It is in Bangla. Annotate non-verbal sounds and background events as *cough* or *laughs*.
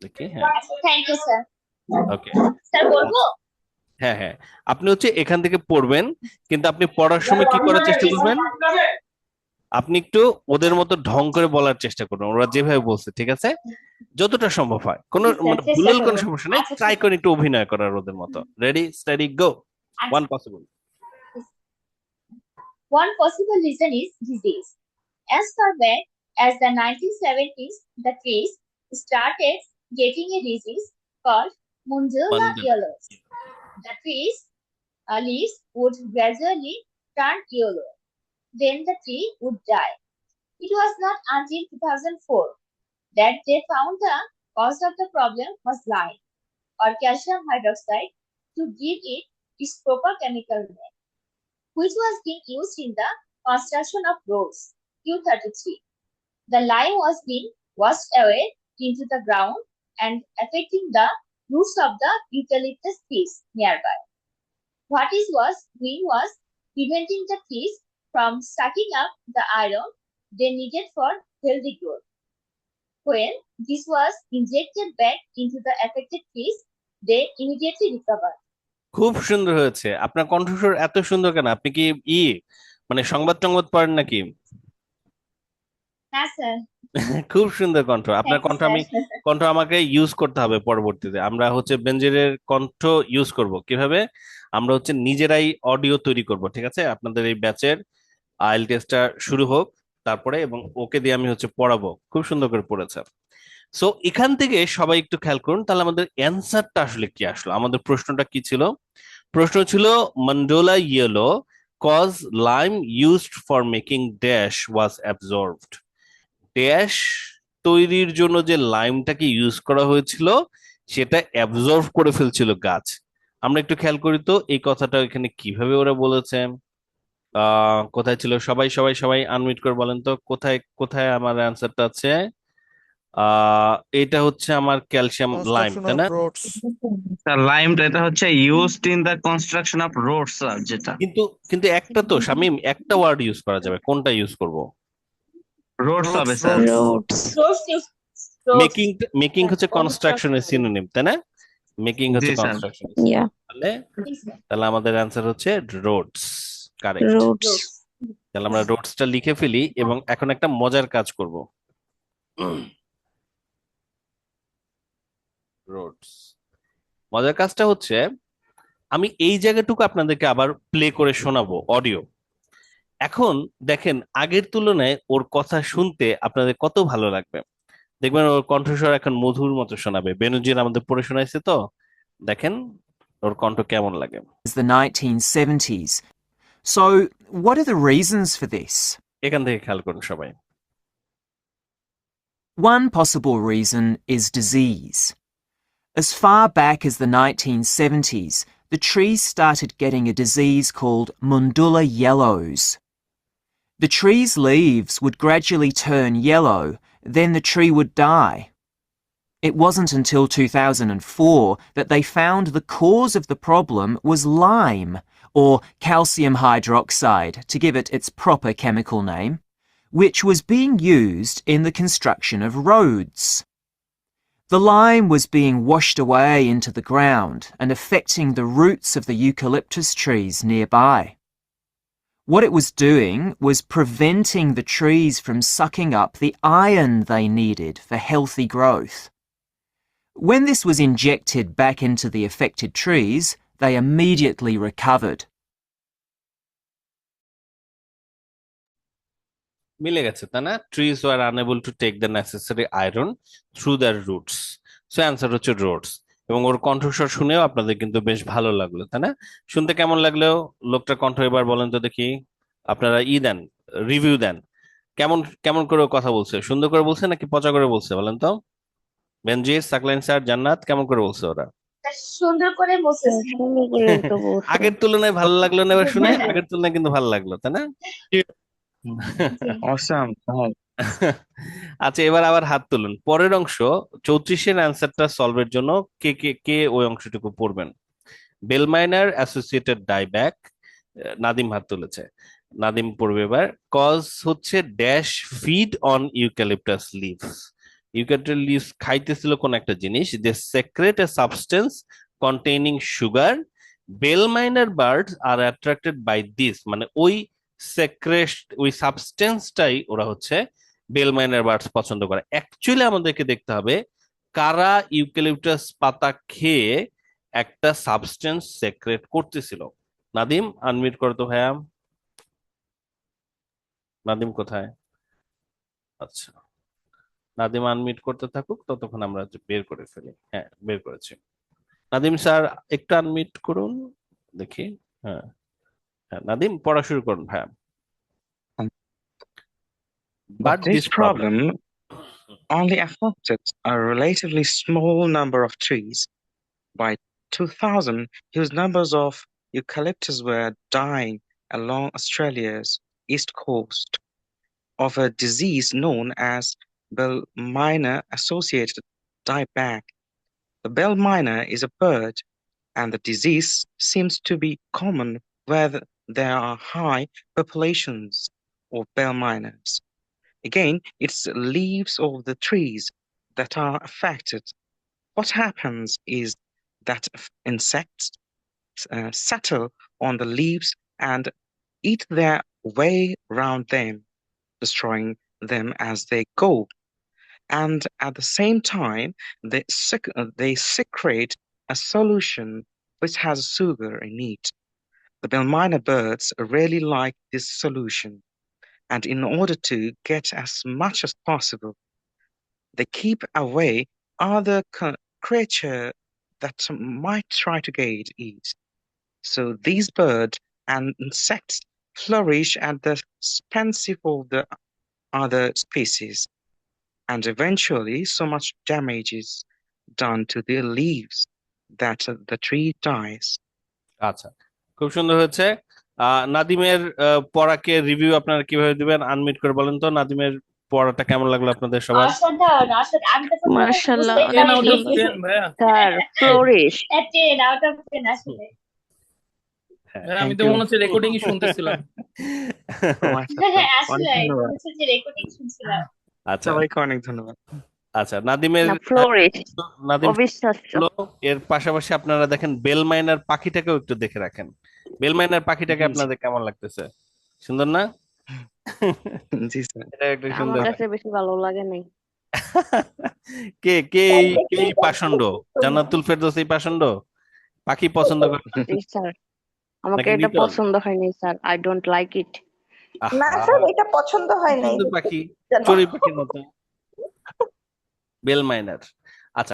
হ্যাঁ thank you sir okay sir বলব? হ্যাঁ হ্যাঁ। আপনি হচ্ছে এখান থেকে পড়বেন কিন্তু আপনি পড়ার সময় কি করার চেষ্টা করবেন? আপনি একটু ওদের মতো ঢং করে বলার চেষ্টা করুন ওরা যেভাবে বলছে ঠিক আছে? যতটা সম্ভব হয়। কোনো মানে ভুলের কোনো সমস্যা নেই আচ্ছা, ট্রাই করে একটু অভিনয় করার ওদের মতো। রেডি স্টাডি গো আচ্ছা। One possible One possible reason is disease. As far back as the 1970s, the trees started getting a disease called Mundula. yellows. The trees' uh, leaves would gradually turn yellow. Then the tree would die. It was not until 2004 that they found the cause of the problem was lime or calcium hydroxide to give it its proper chemical name which was being used in the construction of roads. Q33. The lime was being washed away into the ground and affecting the roots of the eucalyptus trees nearby. What is was doing was preventing the trees from sucking up the iron they needed for healthy growth. When this was injected back into the affected trees, they immediately recovered. খুব সুন্দর হয়েছে আপনার কণ্ঠস্বর এত সুন্দর কেন আপনি কি ই মানে সংবাদ টংবাদ পড়েন নাকি হ্যাঁ স্যার *laughs* খুব সুন্দর কণ্ঠ। আপনার কণ্ঠ আমি কণ্ঠ আমাকে ইউজ করতে হবে পরবর্তীতে। আমরা হচ্ছে বেনজিরের কণ্ঠ ইউজ করব। কীভাবে? আমরা হচ্ছে নিজেরাই অডিও তৈরি করব ঠিক আছে? আপনাদের এই ব্যাচের আইএল টেস্টটা শুরু হোক তারপরে এবং ওকে দিয়ে আমি হচ্ছে পড়াবো। খুব সুন্দর করে পড়েছে। সো এখান থেকে সবাই একটু খেয়াল করুন তাহলে আমাদের অ্যান্সারটা আসলে কি আসলো? আমাদের প্রশ্নটা কি ছিল? প্রশ্ন ছিল মন্ডোলা yellow cause lime used for making dash was absorbed dash তৈরির জন্য যে লাইমটাকে ইউজ করা হয়েছিল সেটা অ্যাবজর্ভ করে ফেলছিল গাছ। আমরা একটু খেয়াল করি তো এই কথাটা এখানে কীভাবে ওরা বলেছে? আহ কোথায় ছিল? সবাই সবাই সবাই আনমিট করে বলেন তো কোথায় কোথায় আমার অ্যান্সারটা আছে? আহ এটা হচ্ছে আমার ক্যালসিয়াম লাইম তাই না? স্যার লাইমটা এটা হচ্ছে used in the construction of roads sir যেটা। কিন্তু কিন্তু একটা তো শামিম একটা ওয়ার্ড ইউজ করা যাবে। কোনটা ইউজ করব? রোডস হবে স্যার. মেকিং মেকিং হচ্ছে কনস্ট্রাকশনের সিনোনিম তাই না? মেকিং হচ্ছে কনস্ট্রাকশন তাহলে তাহলে আমাদের অ্যান্সার হচ্ছে রোডস কারেক্ট roads. Roads. তাহলে আমরা রোডসটা লিখে ফেলি এবং এখন একটা মজার কাজ করব। রোডস মজার কাজটা হচ্ছে আমি এই জায়গাটুকু আপনাদেরকে আবার প্লে করে শোনাবো অডিও এখন দেখেন আগের তুলনায় ওর কথা শুনতে আপনাদের কত ভালো লাগবে দেখবেন ওর কণ্ঠস্বর এখন মধুর মতো শোনাবে বেনুজির আমাদের পড়ে শোনাইছে তো দেখেন ওর কণ্ঠ কেমন লাগে the 1970s. So, what are the reasons for this? এখান থেকে খেয়াল করুন সবাই One possible reason is disease. As far back as the 1970s, the trees started getting a disease called Mundula yellows. The tree's leaves would gradually turn yellow, then the tree would die. It wasn't until 2004 that they found the cause of the problem was lime, or calcium hydroxide to give it its proper chemical name, which was being used in the construction of roads. The lime was being washed away into the ground and affecting the roots of the eucalyptus trees nearby. What it was doing was preventing the trees from sucking up the iron they needed for healthy growth. When this was injected back into the affected trees, they immediately recovered. মিলে গেছে তাই না trees were unable to take the necessary iron through the roots so answer হচ্ছে রোডস এবং ওর কণ্ঠস্বর শুনেও আপনাদের কিন্তু বেশ ভালো লাগল তাই না? শুনতে কেমন লাগল? লোকটার কণ্ঠ এবার বলেন তো দেখি। আপনারা ই দেন রিভিউ দেন। কেমন কেমন করে কথা বলছে? সুন্দর করে বলছে নাকি পচা করে বলছে বলেন তো? বেনজির সাকলাইন স্যার জান্নাত কেমন করে বলছে ওরা? সুন্দর করে বলছে। আগের তুলনায় ভালো লাগল না এবার শুনে? আগের তুলনায় কিন্তু ভালো লাগল তাই না? *laughs* অসাম *laughs* আচ্ছা এবার আবার হাত তুলুন। পরের অংশ, চৌত্রিশের অ্যান্সারটা সলভের জন্য কে কে কে ওই অংশটুকু পড়বেন? বেলমাইনার অ্যাসোসিয়েটেড ডাইব্যাক নাদিম হাত তুলেছে। নাদিম পড়বে এবার, কজ হচ্ছে dash feed on eucalyptus leaves. Eukaryotic leaves খাইতেছিল কোন একটা জিনিস they secrete a substance containing sugar, bell minor birds are attracted by this মানে ওই সেক্রেট, ওই সাবস্টেন্সটাই ওরা হচ্ছে বেল মাইনার বার্ডস পছন্দ করে। অ্যাকচুয়ালি আমাদেরকে দেখতে হবে কারা ইউক্যালিপটাস পাতা খেয়ে একটা সাবস্টেন্স সেক্রেট করতেছিল। নাদিম আনমিট করো তো ভাইয়া। নাদিম কোথায়? আচ্ছা। নাদিম আনমিট করতে থাকুক, ততক্ষণ আমরা বের করে ফেলি। হ্যাঁ বের করেছি। নাদিম স্যার, একটু আনমিট করুন, দেখি। হ্যাঁ। হ্যাঁ নাদিম, পড়া শুরু করুন ভাইয়া। But this problem only affected a relatively small number of trees. By 2000, huge numbers of eucalyptus were dying along Australia's east coast of a disease known as bell minor associated dieback. The bell minor is a bird, and the disease seems to be common where there are high populations of bell miners. Again, it's leaves of the trees that are affected. What happens is that insects uh, settle on the leaves and eat their way round them, destroying them as they go. And at the same time, they, sec- uh, they secrete a solution which has sugar in it. The Belmina birds really like this solution and in order to get as much as possible, they keep away other c- creature that might try to get it. So these birds and insects flourish at the expense of the other species, and eventually so much damage is done to the leaves that uh, the tree dies. আচ্ছা খুব সুন্দর হয়েছে আহ নাদিমের আহ, পড়াকে রিভিউ আপনারা কীভাবে দিবেন? আনমিউট করে বলেন তো নাদিমের পড়াটা কেমন লাগল আপনাদের সবার? আমি তো মাশাআল্লাহ, বুঝতেই অনেক পারিনি। সুন্দর। ভাইয়া sir flourish. A 10 out of 10 আসলে। হ্যাঁ ভাইয়া, আমি তো মনে হচ্ছে রেকর্ডিং শুনতেছিলাম। *laughs* হ্যাঁ ধন্যবাদ। মনে হচ্ছে যে রেকর্ডিং শুনছিলাম। আচ্ছা অনেক ধন্যবাদ। আচ্ছা নাদিমের নাদিম এর পাশাপাশি আপনারা দেখেন বেল মাইনার পাখিটাকেও একটু দেখে রাখেন। বেল মাইনার পাখিটাকে। আপনাদের কেমন লাগতেছে? সুন্দর না? জি স্যার। এটা একটু আমার কাছে বেশি ভালো লাগে নাই। *laughs* কে কে এই *laughs* কে পাষণ্ড? জান্নাতুল ফেরদৌস এই পাষণ্ড? পাখি পছন্দ করে? স্যার। আমাকে এটা পছন্দ হয়নি sir. I don't like it না স্যার এটা পছন্দ হয় নাই। সুন্দর পাখি? চড়ুই পাখির মতো। *laughs* Bill Miner